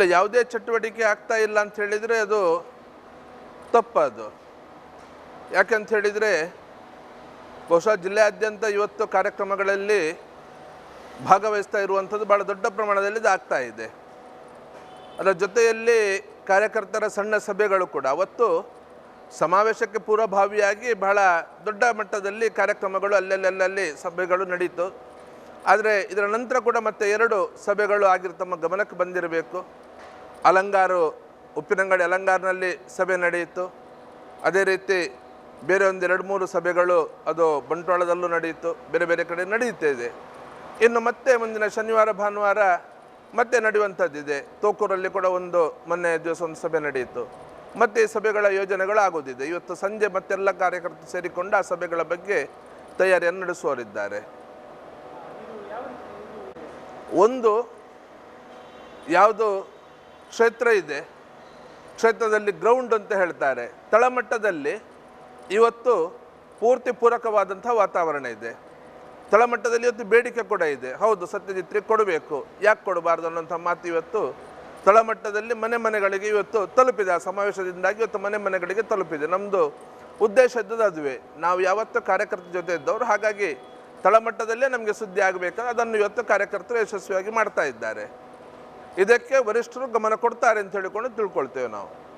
ಇಲ್ಲ ಯಾವುದೇ ಚಟುವಟಿಕೆ ಆಗ್ತಾ ಇಲ್ಲ ಅಂತ ಹೇಳಿದರೆ ಅದು ತಪ್ಪದು. ಯಾಕಂತ ಹೇಳಿದರೆ ಬಹುಶಃ ಜಿಲ್ಲೆಯಾದ್ಯಂತ ಇವತ್ತು ಕಾರ್ಯಕ್ರಮಗಳಲ್ಲಿ ಭಾಗವಹಿಸ್ತಾ ಇರುವಂಥದ್ದು ಭಾಳ ದೊಡ್ಡ ಪ್ರಮಾಣದಲ್ಲಿ ಇದು ಆಗ್ತಾ ಇದೆ. ಅದರ ಜೊತೆಯಲ್ಲಿ ಕಾರ್ಯಕರ್ತರ ಸಣ್ಣ ಸಭೆಗಳು ಕೂಡ. ಅವತ್ತು ಸಮಾವೇಶಕ್ಕೆ ಪೂರ್ವಭಾವಿಯಾಗಿ ಬಹಳ ದೊಡ್ಡ ಮಟ್ಟದಲ್ಲಿ ಕಾರ್ಯಕ್ರಮಗಳು ಅಲ್ಲಲ್ಲಲ್ಲಿ ಸಭೆಗಳು ನಡೀತು. ಆದರೆ ಇದರ ನಂತರ ಕೂಡ ಮತ್ತೆ ಎರಡು ಸಭೆಗಳು ಆಗಿರೋ ತಮ್ಮ ಗಮನಕ್ಕೆ ಬಂದಿರಬೇಕು. ಅಲಂಗಾರು, ಉಪ್ಪಿನಂಗಡಿ ಅಲಂಗಾರ್ನಲ್ಲಿ ಸಭೆ ನಡೆಯಿತು. ಅದೇ ರೀತಿ ಬೇರೆ ಒಂದು ಎರಡು ಮೂರು ಸಭೆಗಳು ಅದು ಬಂಟ್ವಾಳದಲ್ಲೂ ನಡೆಯಿತು. ಬೇರೆ ಬೇರೆ ಕಡೆ ನಡೆಯುತ್ತಿದೆ ಇನ್ನು ಮತ್ತೆ ಮುಂದಿನ ಶನಿವಾರ, ಭಾನುವಾರ ಮತ್ತೆ ನಡೆಯುವಂಥದ್ದಿದೆ ತೋಕೂರಲ್ಲಿ ಕೂಡ ಒಂದು ಮೊನ್ನೆ ದಿವಸ ಒಂದು ಸಭೆ ನಡೆಯಿತು. ಮತ್ತೆ ಈ ಸಭೆಗಳ ಯೋಜನೆಗಳು ಆಗೋದಿದೆ. ಇವತ್ತು ಸಂಜೆ ಮತ್ತೆಲ್ಲ ಕಾರ್ಯಕರ್ತರು ಸೇರಿಕೊಂಡು ಆ ಸಭೆಗಳ ಬಗ್ಗೆ ತಯಾರಿಯನ್ನು ನಡೆಸುವವರಿದ್ದಾರೆ. ಒಂದು, ಯಾವುದು ಕ್ಷೇತ್ರ ಇದೆ. ಕ್ಷೇತ್ರದಲ್ಲಿ ಗ್ರೌಂಡ್ ಅಂತ ಹೇಳ್ತಾರೆ. ತಳಮಟ್ಟದಲ್ಲಿ ಇವತ್ತು ಪೂರ್ತಿ ಪೂರಕವಾದಂಥ ವಾತಾವರಣ ಇದೆ. ತಳಮಟ್ಟದಲ್ಲಿ ಇವತ್ತು ಬೇಡಿಕೆ ಕೂಡ ಇದೆ. ಹೌದು ಸತ್ಯಜಿತ್ರಿಗೆ ಕೊಡಬೇಕು. ಯಾಕೆ ಕೊಡಬಾರ್ದು ಅನ್ನೋಂಥ ಮಾತು ಇವತ್ತು ತಳಮಟ್ಟದಲ್ಲಿ ಮನೆ ಮನೆಗಳಿಗೆ ಇವತ್ತು ತಲುಪಿದೆ. ಆ ಸಮಾವೇಶದಿಂದಾಗಿ ಇವತ್ತು ಮನೆ ಮನೆಗಳಿಗೆ ತಲುಪಿದೆ. ನಮ್ಮದು ಉದ್ದೇಶ ಇದ್ದದ್ದು ಅದುವೆ. ನಾವು ಯಾವತ್ತೂ ಕಾರ್ಯಕರ್ತರ ಜೊತೆ ಇದ್ದವರು. ಹಾಗಾಗಿ ತಳಮಟ್ಟದಲ್ಲೇ ನಮಗೆ ಸುದ್ದಿ ಆಗಬೇಕು. ಅದನ್ನು ಇವತ್ತು ಕಾರ್ಯಕರ್ತರು ಯಶಸ್ವಿಯಾಗಿ ಮಾಡ್ತಾ ಇದ್ದಾರೆ. ಇದಕ್ಕೆ ವರಿಷ್ಠರು ಗಮನ ಕೊಡ್ತಾರೆ ಅಂತ ಹೇಳಿಕೊಂಡು ತಿಳ್ಕೊಳ್ತೇವೆ ನಾವು.